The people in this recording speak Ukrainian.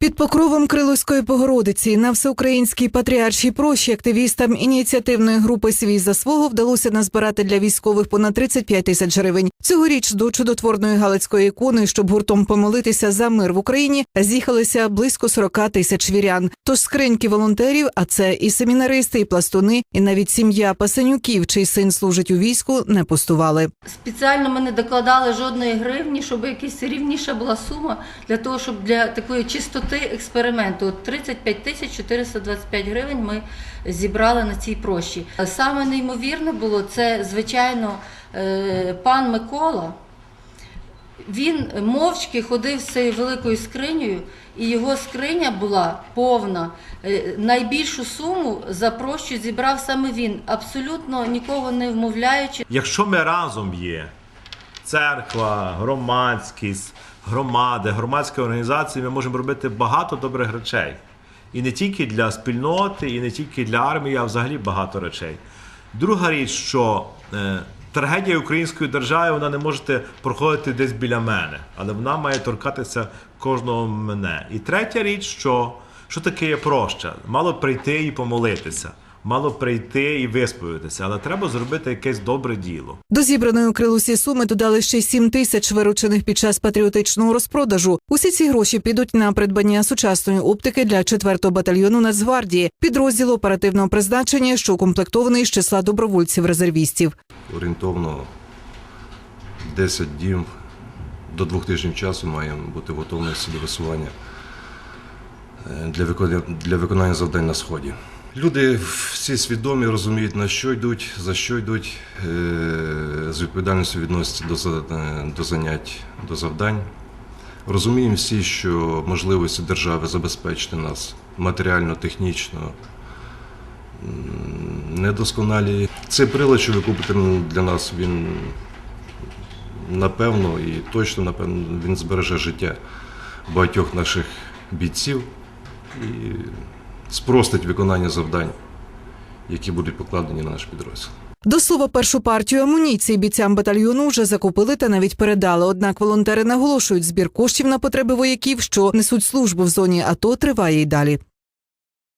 Під покровом Криловської Богородиці на всеукраїнській патріаршій прощі активістам ініціативної групи Свій за свого вдалося назбирати для військових понад 35 тисяч гривень. Цьогоріч до чудотворної галицької ікони, щоб гуртом помолитися за мир в Україні, з'їхалися близько 40 тисяч вірян. Тож скриньки волонтерів, а це і семінаристи, і пластуни, і навіть сім'я Пасенюків, чий син служить у війську, не пустували. Спеціально ми не докладали жодної гривні, щоб якась рівніша була сума для того, щоб для такої чистоти експерименту. От 35 тисяч 425 гривень ми зібрали на цій прощі. Саме неймовірне було це, звичайно, пан Микола. Він мовчки ходив з цією великою скринею, і його скриня була повна. Е, Найбільшу суму за прощу зібрав саме він, абсолютно нікого не вмовляючи. Якщо ми разом є, церква, громадськість, громади, громадські організації, ми можемо робити багато добрих речей. І не тільки для спільноти, і не тільки для армії, а взагалі багато речей. Друга річ, що е, трагедія української держави вона не може проходити десь біля мене, але вона має торкатися кожного мене. І третя річ, що, що таке є проща? Мало прийти і помолитися, мало прийти і висповідатися, але треба зробити якесь добре діло. До зібраної у Крилусі суми додали ще 7 тисяч виручених під час патріотичного розпродажу. Усі ці гроші підуть на придбання сучасної оптики для 4-го батальйону Нацгвардії, підрозділу оперативного призначення, що укомплектований з числа добровольців-резервістів. Орієнтовно 10 днів до двох тижнів часу маємо бути в готовності до висування е, для виконання, для виконання завдань на сході. Люди всі свідомі, розуміють, на що йдуть, за що йдуть, е, з відповідальністю відносяться до, е, до занять, до завдань. Розуміємо всі, що можливості держави забезпечити нас матеріально, технічно, недосконалі. Цей прилад, що ви купите для нас, він напевно і точно напевно він збереже життя багатьох наших бійців і спростить виконання завдань, які будуть покладені на наш підрозділ. До слова, першу партію амуніції бійцям батальйону вже закупили та навіть передали. Однак волонтери наголошують, збір коштів на потреби вояків, що несуть службу в зоні АТО, триває й далі.